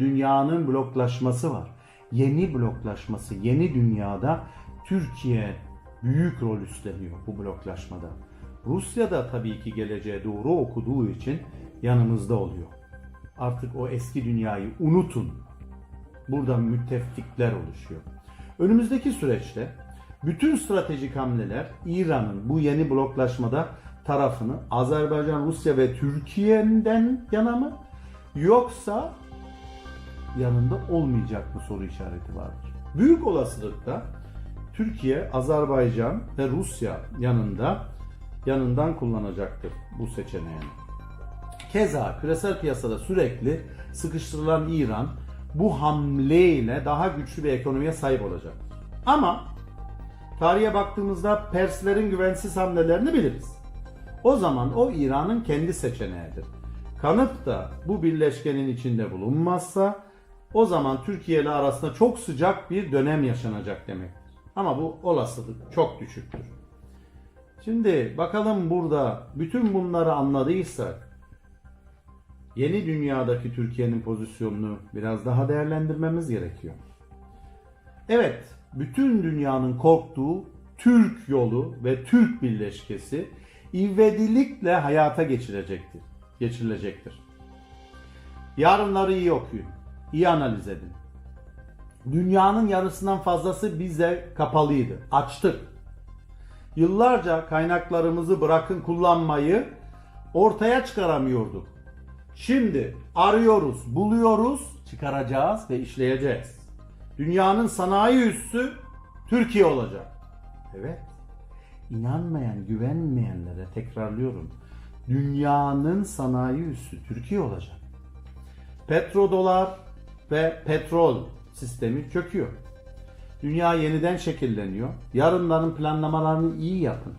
Dünyanın bloklaşması var. Yeni bloklaşması, yeni dünyada Türkiye büyük rol üstleniyor bu bloklaşmada. Rusya da tabii ki geleceğe doğru okuduğu için yanımızda oluyor. Artık o eski dünyayı unutun. Burada müttefikler oluşuyor. Önümüzdeki süreçte bütün stratejik hamleler İran'ın bu yeni bloklaşmada tarafını Azerbaycan, Rusya ve Türkiye'den yana mı yoksa yanında olmayacak mı soru işareti vardır. Büyük olasılıkla Türkiye, Azerbaycan ve Rusya yanında yanından kullanacaktır bu seçeneğini. Keza küresel piyasada sürekli sıkıştırılan İran bu hamleyle daha güçlü bir ekonomiye sahip olacak. Ama tarihe baktığımızda Perslerin güvensiz hamlelerini biliriz. O zaman o İran'ın kendi seçeneğidir. Kanıp da bu birleşkenin içinde bulunmazsa o zaman Türkiye ile arasında çok sıcak bir dönem yaşanacak demektir. Ama bu olasılık çok düşüktür. Şimdi bakalım burada bütün bunları anladıysak yeni dünyadaki Türkiye'nin pozisyonunu biraz daha değerlendirmemiz gerekiyor. Evet, bütün dünyanın korktuğu Türk yolu ve Türk birleşkesi ivedilikle hayata geçirecektir. Geçirilecektir. Yarınları iyi okuyun, iyi analiz edin. Dünyanın yarısından fazlası bize kapalıydı. Açtık. Yıllarca kaynaklarımızı bırakın kullanmayı ortaya çıkaramıyorduk. Şimdi arıyoruz, buluyoruz, çıkaracağız ve işleyeceğiz. Dünyanın sanayi üssü Türkiye olacak. Evet. İnanmayan, güvenmeyenlere tekrarlıyorum. Dünyanın sanayi üssü Türkiye olacak. Petrodolar ve petrol sistemi çöküyor. Dünya yeniden şekilleniyor. Yarınların planlamalarını iyi yapın.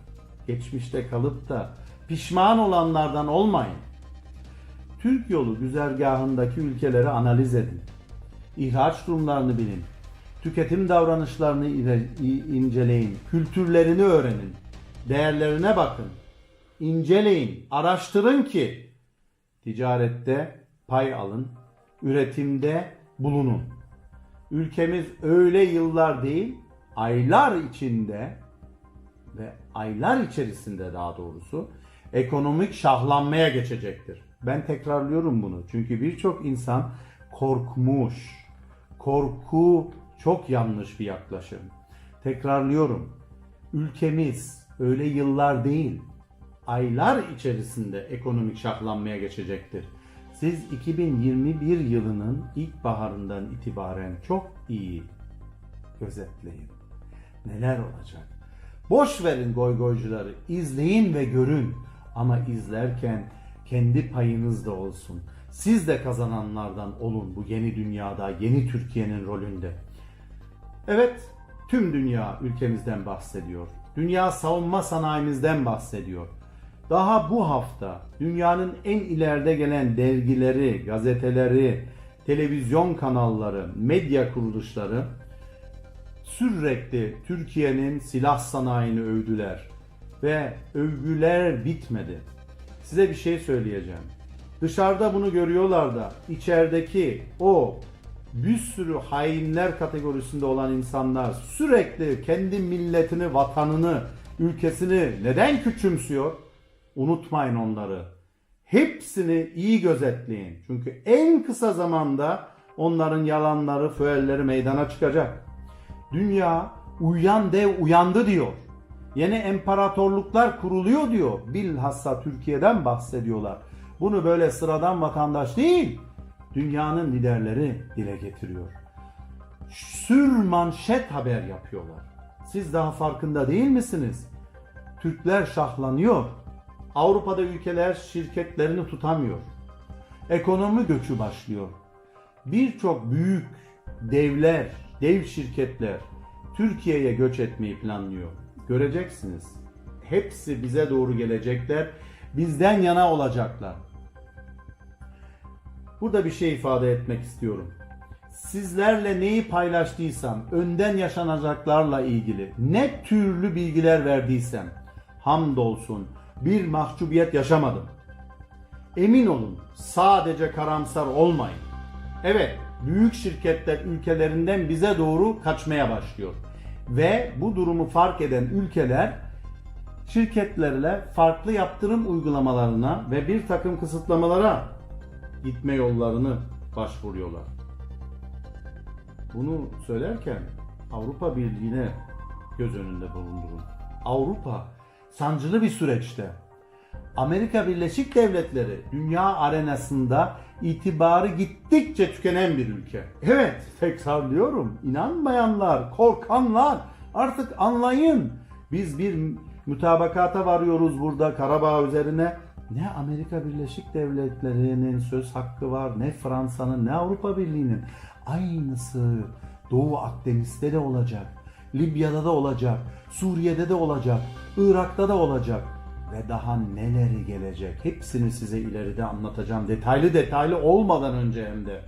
Geçmişte kalıp da pişman olanlardan olmayın. Türk yolu güzergahındaki ülkeleri analiz edin. İhraç durumlarını bilin. Tüketim davranışlarını inceleyin. Kültürlerini öğrenin. Değerlerine bakın. İnceleyin, araştırın ki ticarette pay alın, üretimde bulunun. Ülkemiz öyle yıllar değil, aylar içinde ve aylar içerisinde daha doğrusu ekonomik şahlanmaya geçecektir. Ben tekrarlıyorum bunu çünkü birçok insan korkmuş. Korku çok yanlış bir yaklaşım. Tekrarlıyorum. Ülkemiz öyle yıllar değil, aylar içerisinde ekonomik şahlanmaya geçecektir. Siz 2021 yılının ilkbaharından itibaren çok iyi gözetleyin. Neler olacak? Boş verin goygoycuları, izleyin ve görün. Ama izlerken kendi payınız da olsun. Siz de kazananlardan olun bu yeni dünyada, yeni Türkiye'nin rolünde. Evet, tüm dünya ülkemizden bahsediyor. Dünya savunma sanayimizden bahsediyor. Daha bu hafta dünyanın en ileride gelen dergileri, gazeteleri, televizyon kanalları, medya kuruluşları sürekli Türkiye'nin silah sanayini övdüler ve övgüler bitmedi. Size bir şey söyleyeceğim. Dışarıda bunu görüyorlar da içerideki o bir sürü hainler kategorisinde olan insanlar sürekli kendi milletini, vatanını, ülkesini neden küçümsüyor? Unutmayın onları. Hepsini iyi gözetleyin. Çünkü en kısa zamanda onların yalanları, föelleri meydana çıkacak. Dünya uyan dev uyandı diyor. Yeni imparatorluklar kuruluyor diyor. Bilhassa Türkiye'den bahsediyorlar. Bunu böyle sıradan vatandaş değil, dünyanın liderleri dile getiriyor. Sür manşet haber yapıyorlar. Siz daha farkında değil misiniz? Türkler şahlanıyor. Avrupa'da ülkeler şirketlerini tutamıyor. Ekonomi göçü başlıyor. Birçok büyük devler, dev şirketler Türkiye'ye göç etmeyi planlıyor. Göreceksiniz. Hepsi bize doğru gelecekler. Bizden yana olacaklar. Burada bir şey ifade etmek istiyorum. Sizlerle neyi paylaştıysam, önden yaşanacaklarla ilgili ne türlü bilgiler verdiysem, hamdolsun bir mahcubiyet yaşamadım. Emin olun sadece karamsar olmayın. Evet büyük şirketler ülkelerinden bize doğru kaçmaya başlıyor. Ve bu durumu fark eden ülkeler şirketlerle farklı yaptırım uygulamalarına ve bir takım kısıtlamalara gitme yollarını başvuruyorlar. Bunu söylerken Avrupa Birliği'ne göz önünde bulundurun. Avrupa sancılı bir süreçte. Amerika Birleşik Devletleri dünya arenasında itibarı gittikçe tükenen bir ülke. Evet, tekrarlıyorum. İnanmayanlar, korkanlar artık anlayın. Biz bir mütabakata varıyoruz burada Karabağ üzerine. Ne Amerika Birleşik Devletleri'nin söz hakkı var, ne Fransa'nın, ne Avrupa Birliği'nin. Aynısı Doğu Akdeniz'de de olacak. Libya'da da olacak, Suriye'de de olacak, Irak'ta da olacak ve daha neleri gelecek hepsini size ileride anlatacağım. Detaylı detaylı olmadan önce hem de.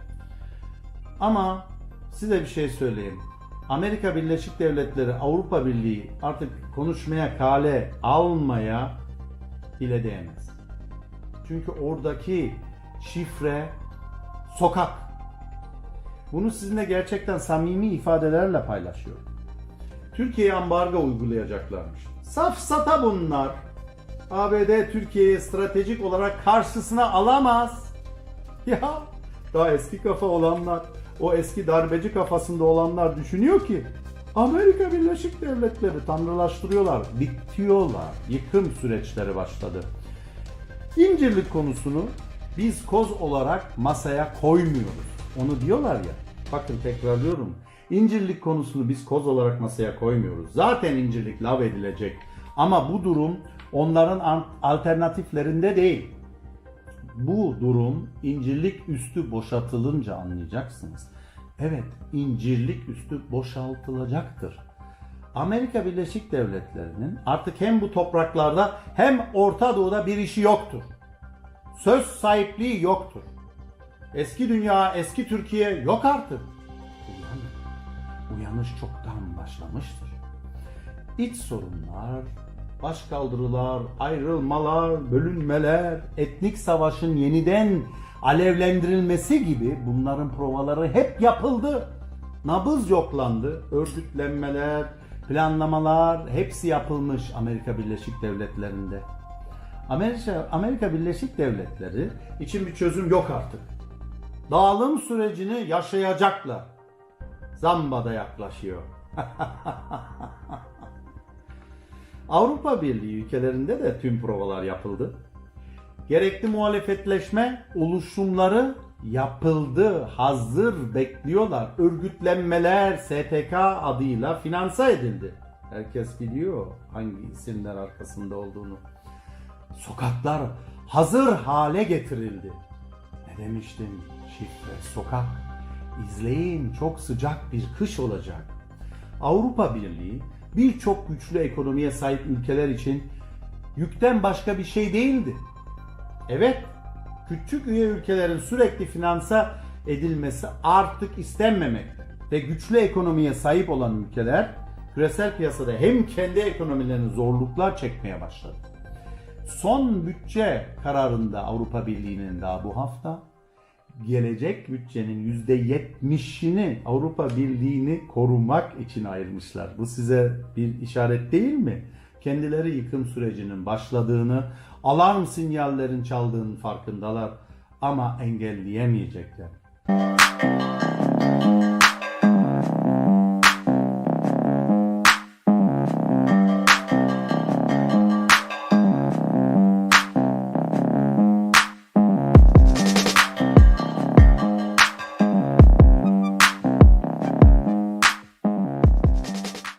Ama size bir şey söyleyeyim. Amerika Birleşik Devletleri, Avrupa Birliği artık konuşmaya kale almaya bile değmez. Çünkü oradaki şifre sokak. Bunu sizinle gerçekten samimi ifadelerle paylaşıyorum. Türkiye'ye ambargo uygulayacaklarmış. Safsata bunlar. ABD Türkiye'yi stratejik olarak karşısına alamaz. Ya daha eski kafa olanlar, o eski darbeci kafasında olanlar düşünüyor ki Amerika Birleşik Devletleri tanrılaştırıyorlar, bitiyorlar. Yıkım süreçleri başladı. İncirlik konusunu biz koz olarak masaya koymuyoruz. Onu diyorlar ya. Bakın tekrarlıyorum. İncirlik konusunu biz koz olarak masaya koymuyoruz. Zaten incirlik lav edilecek. Ama bu durum onların alternatiflerinde değil. Bu durum incirlik üstü boşaltılınca anlayacaksınız. Evet, incirlik üstü boşaltılacaktır. Amerika Birleşik Devletleri'nin artık hem bu topraklarda hem Orta Doğu'da bir işi yoktur. Söz sahipliği yoktur. Eski dünya, eski Türkiye yok artık. Uyanış çoktan başlamıştır. İç sorunlar, başkaldırılar, ayrılmalar, bölünmeler, etnik savaşın yeniden alevlendirilmesi gibi bunların provaları hep yapıldı. Nabız yoklandı, örgütlenmeler, planlamalar hepsi yapılmış Amerika Birleşik Devletleri'nde. Amerika, Amerika Birleşik Devletleri için bir çözüm yok artık. Dağılım sürecini yaşayacaklar. Zamba da yaklaşıyor. Avrupa Birliği ülkelerinde de tüm provalar yapıldı. Gerekli muhalefetleşme oluşumları yapıldı. Hazır bekliyorlar. Örgütlenmeler STK adıyla finanse edildi. Herkes biliyor hangi isimler arkasında olduğunu. Sokaklar hazır hale getirildi. Ne demiştim? Şifre sokak. İzleyin çok sıcak bir kış olacak. Avrupa Birliği birçok güçlü ekonomiye sahip ülkeler için yükten başka bir şey değildi. Evet, küçük üye ülkelerin sürekli finansa edilmesi artık istenmemekte. Ve güçlü ekonomiye sahip olan ülkeler küresel piyasada hem kendi ekonomilerini zorluklar çekmeye başladı. Son bütçe kararında Avrupa Birliği'nin daha bu hafta gelecek bütçenin %70'ini Avrupa Birliği'ni korumak için ayırmışlar. Bu size bir işaret değil mi? Kendileri yıkım sürecinin başladığını, alarm sinyallerin çaldığının farkındalar ama engelleyemeyecekler.